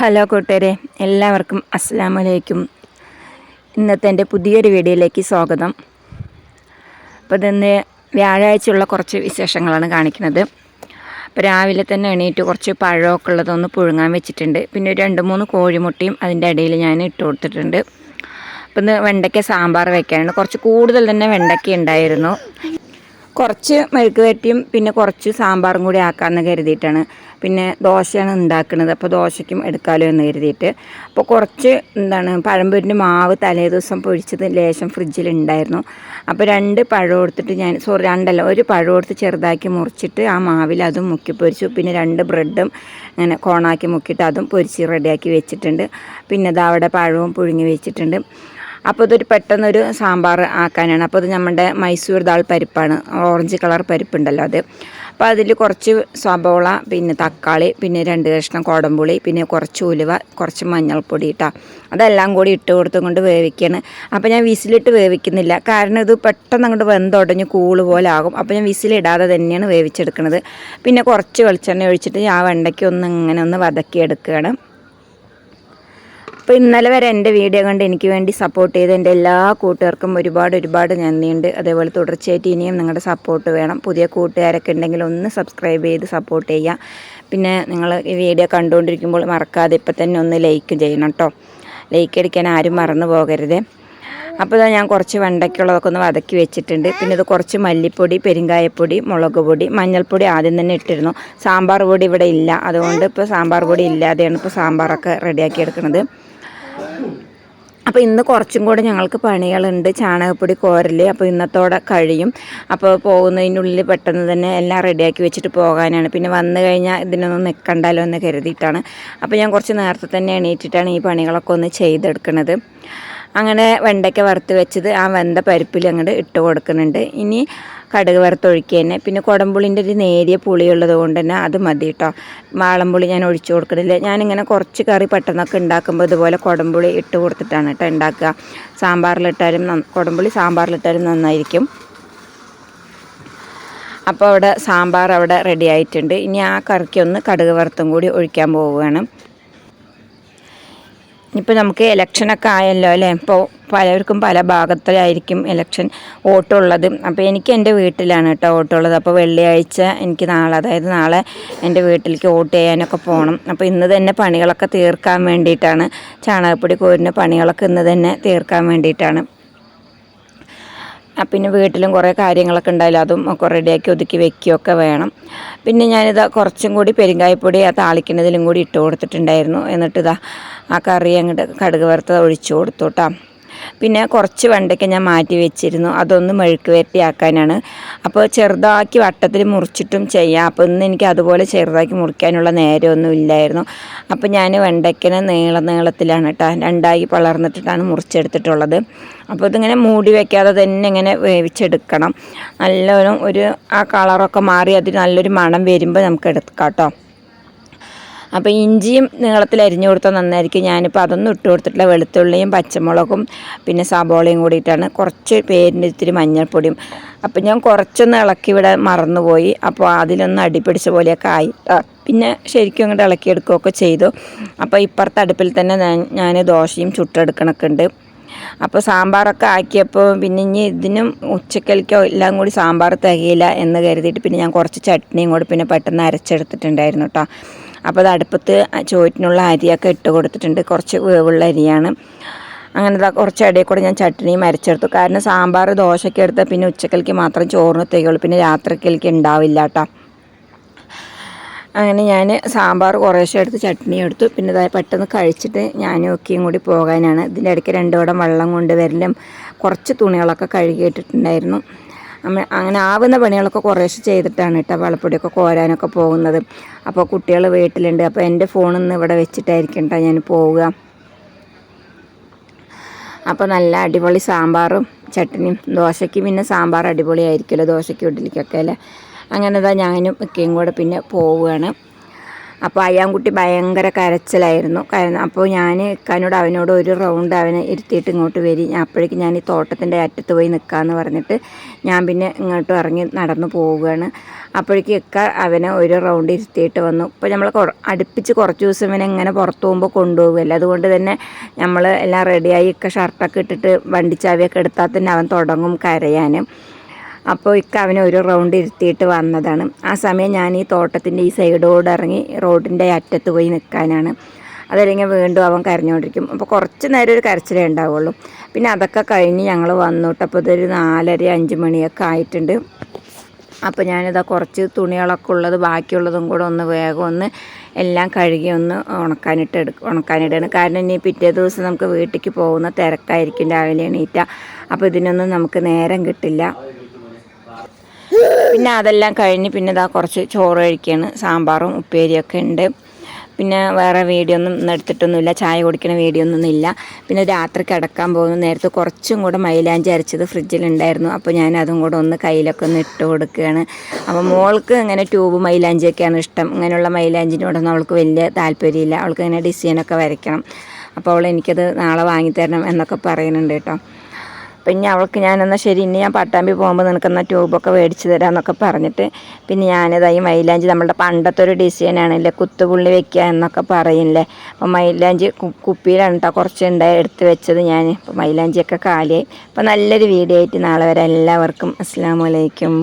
Hello കൂട്ടുകാരെ എല്ലാവർക്കും അസ്സാം വലൈക്കും ഇന്നത്തെ എന്റെ പുതിയൊരു വീഡിയോയിലേക്ക് സ്വാഗതം. അപ്പോൾ ഇതിന്ന് വ്യാഴാഴ്ചയുള്ള കുറച്ച് വിശേഷങ്ങളാണ് കാണിക്കുന്നത്. അപ്പോൾ രാവിലെ തന്നെ എണീറ്റ് കുറച്ച് പഴമൊക്കെ ഉള്ളതൊന്ന് പുഴുങ്ങാൻ വെച്ചിട്ടുണ്ട്. പിന്നെ ഒരു രണ്ട് മൂന്ന് കോഴിമുട്ടയും അതിന്റെ ഇടയിൽ ഞാൻ ഇട്ട് കൊടുത്തിട്ടുണ്ട്. അപ്പോൾ ഇന്ന് വെണ്ടയ്ക്ക സാമ്പാർ വെക്കാനുണ്ട്. കുറച്ച് കൂടുതൽ തന്നെ വെണ്ടയ്ക്ക ഉണ്ടായിരുന്നു. കുറച്ച് മെഴുക്ക് വരട്ടിയും പിന്നെ കുറച്ച് സാമ്പാറും കൂടി ആക്കാമെന്ന് കരുതിയിട്ടാണ്. പിന്നെ ദോശയാണ് ഉണ്ടാക്കുന്നത്. അപ്പോൾ ദോശയ്ക്കും എടുക്കാമല്ലോ എന്ന് കരുതിയിട്ട്. അപ്പോൾ കുറച്ച് എന്താണ് പഴംപൊരിന്റെ മാവ് തലേ ദിവസം പൊഴിച്ചത് ലേശം ഫ്രിഡ്ജിലുണ്ടായിരുന്നു അപ്പോൾ രണ്ട് പഴം എടുത്തിട്ട് ഞാൻ സോറി രണ്ടല്ല ഒരു പഴം എടുത്ത് ചെറുതാക്കി മുറിച്ചിട്ട് ആ മാവിൽ അതും മുക്കി പൊരിച്ചു. പിന്നെ രണ്ട് ബ്രെഡും അങ്ങനെ കോണാക്കി മുക്കിയിട്ട് അതും പൊരിച്ച് റെഡിയാക്കി വെച്ചിട്ടുണ്ട്. പിന്നെ അത് അവിടെ പഴവും പുഴുങ്ങി വെച്ചിട്ടുണ്ട്. അപ്പോൾ ഇതൊരു പെട്ടെന്നൊരു സാമ്പാർ ആക്കാനാണ്. അപ്പോൾ ഇത് നമ്മുടെ മൈസൂർ ദാൾ പരിപ്പാണ്. ഓറഞ്ച് കളർ പരിപ്പുണ്ടല്ലോ അത്. അപ്പോൾ അതിൽ കുറച്ച് സബോള പിന്നെ തക്കാളി പിന്നെ രണ്ട് കഷ്ണം കോടമ്പുളി പിന്നെ കുറച്ച് ഉലുവ കുറച്ച് മഞ്ഞൾപ്പൊടി ഇട്ടാ. അതെല്ലാം കൂടി ഇട്ട് കൊടുത്തും കൊണ്ട് വേവിക്കുകയാണ് അപ്പോൾ ഞാൻ വിസിലിട്ട് വേവിക്കുന്നില്ല. കാരണം ഇത് പെട്ടെന്ന് അങ്ങോട്ട് വെന്തുടഞ്ഞ് കൂൾ പോലെ ആകും. അപ്പോൾ ഞാൻ വിസിലിടാതെ തന്നെയാണ് വേവിച്ചെടുക്കുന്നത് പിന്നെ കുറച്ച് വെളിച്ചെണ്ണ ഒഴിച്ചിട്ട് ഞാൻ വെണ്ടയ്ക്ക് ഒന്ന് ഇങ്ങനെ ഒന്ന് വതക്കിയെടുക്കുകയാണ്. അപ്പോൾ ഇന്നലെ വരെ എന്റെ വീഡിയോ കണ്ട് എനിക്ക് വേണ്ടി സപ്പോർട്ട് ചെയ്ത എന്റെ എല്ലാ കൂട്ടുകാർക്കും ഒരുപാട് ഒരുപാട് നന്ദിയുണ്ട്. അതേപോലെ തുടർച്ചയായിട്ട് ഇനിയും നിങ്ങളുടെ സപ്പോർട്ട് വേണം. പുതിയ കൂട്ടുകാരൊക്കെ ഉണ്ടെങ്കിൽ ഒന്ന് സബ്സ്ക്രൈബ് ചെയ്ത് സപ്പോർട്ട് ചെയ്യുക. പിന്നെ നിങ്ങൾ ഈ വീഡിയോ കണ്ടുകൊണ്ടിരിക്കുമ്പോൾ മറക്കാതെ ഇപ്പം തന്നെ ഒന്ന് ലൈക്ക് ചെയ്യണം കേട്ടോ ലൈക്ക് അടിക്കാൻ ആരും മറന്നു പോകരുത്. അപ്പോൾ ഞാൻ കുറച്ച് വെണ്ടയ്ക്കുള്ളതൊക്കെ ഒന്ന് വതക്കി വെച്ചിട്ടുണ്ട്. പിന്നെ ഇത് കുറച്ച് മല്ലിപ്പൊടി പെരിങ്കായപ്പൊടി മുളക് പൊടി മഞ്ഞൾപ്പൊടി ആദ്യം തന്നെ ഇട്ടിരുന്നു. സാമ്പാർ പൊടി ഇവിടെ ഇല്ല. അതുകൊണ്ട് ഇപ്പോൾ സാമ്പാർ പൊടി ഇല്ലാതെയാണ് ഇപ്പോൾ സാമ്പാറൊക്കെ റെഡിയാക്കി എടുക്കുന്നത്. അപ്പോൾ ഇന്ന് കുറച്ചും കൂടെ ഞങ്ങൾക്ക് പണികളുണ്ട്. ചാണകപ്പൊടി കോരൽ അപ്പോൾ ഇന്നത്തോടെ കഴിയും. അപ്പോൾ പോകുന്നതിനുള്ളിൽ പെട്ടെന്ന് തന്നെ എല്ലാം റെഡിയാക്കി വെച്ചിട്ട് പോകാനാണ്. പിന്നെ വന്നു കഴിഞ്ഞാൽ ഇതിനൊന്നും നിൽക്കണ്ടല്ലോ എന്ന് കരുതിയിട്ടാണ്. അപ്പോൾ ഞാൻ കുറച്ച് നേരത്തെ തന്നെ എണീറ്റിട്ടാണ് ഈ പണികളൊക്കെ ഒന്ന് ചെയ്തെടുക്കുന്നത് അങ്ങനെ വെണ്ടയ്ക്ക വറുത്ത് വെച്ചത് ആ വെന്ത പരിപ്പിൽ അങ്ങോട്ട് ഇട്ട് കൊടുക്കുന്നുണ്ട്. ഇനി കടുക് വറുത്തൊഴിക്കുക തന്നെ. പിന്നെ കുടംപുളിന്റെ ഒരു നേരിയ പുളിയുള്ളത് കൊണ്ട് തന്നെ അത് മതി കേട്ടോ വാളംപുളി ഞാൻ ഒഴിച്ചു കൊടുക്കുന്നില്ല ഞാനിങ്ങനെ കുറച്ച് കറി പെട്ടെന്നൊക്കെ ഉണ്ടാക്കുമ്പോൾ ഇതുപോലെ കുടംപുളി ഇട്ട് കൊടുത്തിട്ടാണ് കേട്ടോ ഉണ്ടാക്കുക. സാമ്പാറിലിട്ടാലും കുടംപുളി സാമ്പാറിലിട്ടാലും നന്നായിരിക്കും. അപ്പോൾ അവിടെ സാമ്പാർ അവിടെ റെഡി ആയിട്ടുണ്ട്. ഇനി ആ കറിക്കൊന്ന് കടുക് വറുത്തും കൂടി ഒഴിക്കാൻ പോവുകയാണ്. ഇപ്പം നമുക്ക് ഇലക്ഷനൊക്കെ ആയല്ലോ അല്ലേ? ഇപ്പോൾ പലർക്കും പല ഭാഗത്തിലായിരിക്കും ഇലക്ഷൻ വോട്ടുള്ളത് അപ്പോൾ എനിക്ക് എന്റെ വീട്ടിലാണ് കേട്ടോ വോട്ടുള്ളത് അപ്പോൾ വെള്ളിയാഴ്ച എനിക്ക് നാളെ അതായത് നാളെ എന്റെ വീട്ടിലേക്ക് വോട്ട് ചെയ്യാനൊക്കെ പോകണം അപ്പോൾ ഇന്ന് തന്നെ പണികളൊക്കെ തീർക്കാൻ വേണ്ടിയിട്ടാണ് ചാണകപ്പൊടി കോരിന്റെ പണികളൊക്കെ ഇന്ന് തന്നെ തീർക്കാൻ വേണ്ടിയിട്ടാണ്. പിന്നെ വീട്ടിലും കുറേ കാര്യങ്ങളൊക്കെ ഉണ്ടായാലും അതും ഒക്കെ റെഡിയാക്കി ഒതുക്കി വെക്കുകയൊക്കെ വേണം. പിന്നെ ഞാനിത് കുറച്ചും കൂടി പെരുങ്കായപ്പൊടി ആ താളിക്കുന്നതിലും കൂടി ഇട്ട് കൊടുത്തിട്ടുണ്ടായിരുന്നു. എന്നിട്ട് ഇതാ ആ കറി അങ്ങോട്ട് കടുക് വറുത്തത് ഒഴിച്ചു കൊടുത്തു കേട്ടോ പിന്നെ കുറച്ച് വെണ്ടയ്ക്ക ഞാൻ മാറ്റി വെച്ചിരുന്നു. അതൊന്ന് മെഴുക്ക് വരട്ടിയാക്കാനാണ്. അപ്പോൾ ചെറുതാക്കി വട്ടത്തിൽ മുറിച്ചിട്ടും ചെയ്യാം. അപ്പോൾ ഇന്ന് എനിക്ക് അതുപോലെ ചെറുതാക്കി മുറിക്കാനുള്ള നേരമൊന്നും ഇല്ലായിരുന്നു. അപ്പോൾ ഞാൻ വെണ്ടയ്ക്കനെ നീള നീളത്തിലാണ് കേട്ടോ രണ്ടായി പളർന്നിട്ടിട്ടാണ് മുറിച്ചെടുത്തിട്ടുള്ളത്. അപ്പോൾ ഇതിങ്ങനെ മൂടി വയ്ക്കാതെ തന്നെ ഇങ്ങനെ വേവിച്ചെടുക്കണം. നല്ലൊരു ഒരു ആ കളറൊക്കെ മാറി അതിന് നല്ലൊരു മണം വരുമ്പോൾ നമുക്ക് എടുക്കാം കേട്ടോ അപ്പോൾ ഇഞ്ചിയും നീളത്തിൽ അരിഞ്ഞു കൊടുത്താൽ നന്നായിരിക്കും. ഞാനിപ്പോൾ അതൊന്നും ഇട്ട് കൊടുത്തിട്ടില്ല. വെളുത്തുള്ളിയും പച്ചമുളകും പിന്നെ സബോളയും കൂടിയിട്ടാണ്. കുറച്ച് പേരിന്റെ ഇത്തിരി മഞ്ഞൾപ്പൊടിയും. അപ്പോൾ ഞാൻ കുറച്ചൊന്ന് ഇളക്കി ഇവിടെ മറന്നുപോയി. അപ്പോൾ അതിലൊന്ന് അടിപിടിച്ച പോലെയൊക്കെ ആയി. പിന്നെ ശരിക്കും അങ്ങോട്ട് ഇളക്കിയെടുക്കുകയൊക്കെ ചെയ്തു. അപ്പോൾ ഇപ്പുറത്തെ അടുപ്പിൽ തന്നെ ഞാൻ ദോശയും ചുട്ടെടുക്കണൊക്കെ ഉണ്ട്. അപ്പോൾ സാമ്പാറൊക്കെ ആക്കിയപ്പോൾ പിന്നെ ഇനി ഇതിനും ഉച്ചക്കലിക്കോ എല്ലാം കൂടി സാമ്പാർ തികയില്ല എന്ന് കരുതിയിട്ട് പിന്നെ ഞാൻ കുറച്ച് ചട്നിയും കൂടി പിന്നെ പെട്ടെന്ന് അരച്ചെടുത്തിട്ടുണ്ടായിരുന്നു കേട്ടോ അപ്പോൾ അത് അടുപ്പത്ത് ചോറ്റിനുള്ള അരിയൊക്കെ ഇട്ട് കൊടുത്തിട്ടുണ്ട്. കുറച്ച് വേവുള്ള അരിയാണ്. അങ്ങനെ കുറച്ച് ഇടയിൽ കൂടെ ഞാൻ ചട്നിയും അരച്ചെടുത്തു. കാരണം സാമ്പാർ ദോശയ്ക്ക് എടുത്താൽ പിന്നെ ഉച്ചക്കലിക്ക് മാത്രം ചോറിന് തികയുള്ളൂ പിന്നെ രാത്രിക്കലിക്ക് ഉണ്ടാവില്ല കേട്ടോ. അങ്ങനെ ഞാൻ സാമ്പാർ കുറേശ്ശെ എടുത്ത് ചട്നി എടുത്തു. പിന്നെ ഇതായി പെട്ടെന്ന് കഴിച്ചിട്ട് ഞാനും ഒക്കെയും കൂടി പോകാനാണ്. ഇതിന്റെ ഇടയ്ക്ക് രണ്ടോടം വെള്ളം കൊണ്ടുവരലും കുറച്ച് തുണികളൊക്കെ കഴുകിയിട്ടിട്ടുണ്ടായിരുന്നു. അങ്ങനെ ആവുന്ന പണികളൊക്കെ കുറേശ്ശെ ചെയ്തിട്ടാണ് കേട്ടോ വളപ്പൊടിയൊക്കെ കോരാനൊക്കെ പോകുന്നത്. അപ്പോൾ കുട്ടികൾ വീട്ടിലുണ്ട്. അപ്പോൾ എന്റെ ഫോണിന്ന് ഇവിടെ വെച്ചിട്ടായിരിക്കും കേട്ടോ ഞാൻ പോവുക. അപ്പോൾ നല്ല അടിപൊളി സാമ്പാറും ചട്നിയും ദോശയ്ക്ക് പിന്നെ സാമ്പാർ അടിപൊളിയായിരിക്കുമല്ലോ ദോശയ്ക്ക് ഇഡ്ഡലിക്കൊക്കെ അല്ലേ? അങ്ങനെ ഞാനും ഒക്കെയും കൂടെ പിന്നെ പോവുകയാണ്. അപ്പോൾ അയ്യാൻകുട്ടി ഭയങ്കര കരച്ചിലായിരുന്നു. കാരണം അപ്പോൾ ഞാൻ ഇക്കാനോട് അവനോട് ഒരു റൗണ്ട് അവനെ ഇരുത്തിയിട്ട് ഇങ്ങോട്ട് വരി. അപ്പോഴേക്കും ഞാൻ ഈ തോട്ടത്തിന്റെ അറ്റത്ത് പോയി നിൽക്കാമെന്ന് പറഞ്ഞിട്ട് ഞാൻ പിന്നെ ഇങ്ങോട്ട് ഇറങ്ങി നടന്നു പോവുകയാണ്. അപ്പോഴേക്കും ഇക്ക അവനെ ഒരു റൗണ്ട് ഇരുത്തിയിട്ട് വന്നു. ഇപ്പോൾ നമ്മൾ അടുപ്പിച്ച് കുറച്ച് ദിവസം ഇവനെ ഇങ്ങനെ പുറത്ത് പോകുമ്പോൾ കൊണ്ടുപോകുമല്ലോ അതുകൊണ്ട് തന്നെ നമ്മൾ എല്ലാം റെഡിയായി ഇക്ക ഷർട്ടൊക്കെ ഇട്ടിട്ട് വണ്ടിച്ചാവിയൊക്കെ എടുത്താൽ തന്നെ അവൻ തുടങ്ങും കരയാൻ അപ്പോൾ ഇക്ക അവനെ ഒരു റൗണ്ട് ഇരുത്തിയിട്ട് വന്നതാണ്. ആ സമയം ഞാൻ ഈ തോട്ടത്തിന്റെ ഈ സൈഡോട് ഇറങ്ങി റോഡിന്റെ അറ്റത്ത് പോയി നിൽക്കാനാണ് അതല്ലെങ്കിൽ വീണ്ടും അവൻ കരഞ്ഞുകൊണ്ടിരിക്കും അപ്പോൾ കുറച്ച് നേരം ഒരു കരച്ചിലേ ഉണ്ടാവുള്ളൂ. പിന്നെ അതൊക്കെ കഴിഞ്ഞ് ഞങ്ങൾ വന്നോട്ട് അപ്പോൾ ഇതൊരു നാലര അഞ്ച് മണിയൊക്കെ ആയിട്ടുണ്ട്. അപ്പോൾ ഞാനിതാ കുറച്ച് തുണികളൊക്കെ ഉള്ളത് ബാക്കിയുള്ളതും കൂടെ ഒന്ന് വേഗം ഒന്ന് എല്ലാം കഴുകി ഒന്ന് ഉണക്കാനിട്ട് എടുക്കും ഉണക്കാനിടുകയാണ് കാരണം ഇനി പിറ്റേ ദിവസം നമുക്ക് വീട്ടിലേക്ക് പോകുന്ന തിരക്കായിരിക്കും. രാവിലെ എണീറ്റ. അപ്പോൾ ഇതിനൊന്നും നമുക്ക് നേരം കിട്ടില്ല. പിന്നെ അതെല്ലാം കഴിഞ്ഞ് പിന്നെ ഇതാ കുറച്ച് ചോറ് കഴിക്കുകയാണ് സാമ്പാറും ഉപ്പേരിയൊക്കെ ഉണ്ട്. പിന്നെ വേറെ വീഡിയോ ഒന്നും എടുത്തിട്ടൊന്നുമില്ല. ചായ കുടിക്കുന്ന വീഡിയോ ഒന്നും ഇല്ല. പിന്നെ രാത്രി കിടക്കാൻ പോകുന്നു. നേരത്തെ കുറച്ചും കൂടെ മൈലാഞ്ചി അരച്ചത് ഫ്രിഡ്ജിലുണ്ടായിരുന്നു അപ്പോൾ ഞാൻ അതും കൂടെ ഒന്ന് കയ്യിലൊക്കെ ഒന്ന് ഇട്ട് കൊടുക്കുകയാണ്. അപ്പോൾ മോൾക്ക് ഇങ്ങനെ ട്യൂബ് മൈലാഞ്ചിയൊക്കെയാണ് ഇഷ്ടം. ഇങ്ങനെയുള്ള മൈലാഞ്ചിനോടൊന്നും അവൾക്ക് വലിയ താല്പര്യമില്ല. അവൾക്ക് ഇങ്ങനെ ഡിസൈനൊക്കെ വരയ്ക്കണം. അപ്പോൾ അവൾ എനിക്കത് നാളെ വാങ്ങിത്തരണം എന്നൊക്കെ പറയുന്നുണ്ട് കേട്ടോ. പിന്നെ അവൾക്ക് ഞാൻ എന്നാൽ ശരി ഇനി ഞാൻ പട്ടാമ്പി പോകുമ്പോൾ നിനക്കെന്നാൽ ട്യൂബൊക്കെ മേടിച്ച് തരാമെന്നൊക്കെ പറഞ്ഞിട്ട് പിന്നെ ഞാനിതായി മൈലാഞ്ചി നമ്മളുടെ പണ്ടത്തെ ഒരു ഡിസൈനാണല്ലേ കുത്തുപുള്ളി വെക്കുക എന്നൊക്കെ പറയില്ലേ? അപ്പം മൈലാഞ്ചി കുപ്പിയിലാണ് കേട്ടോ കുറച്ച് ഉണ്ടായി എടുത്ത് വെച്ചത് ഞാൻ അപ്പം മൈലാഞ്ചിയൊക്കെ കാലിയായി. അപ്പം നല്ലൊരു വീഡിയോ ആയിട്ട് നാളെ വരെ. എല്ലാവർക്കും അസ്സാം വലൈക്കും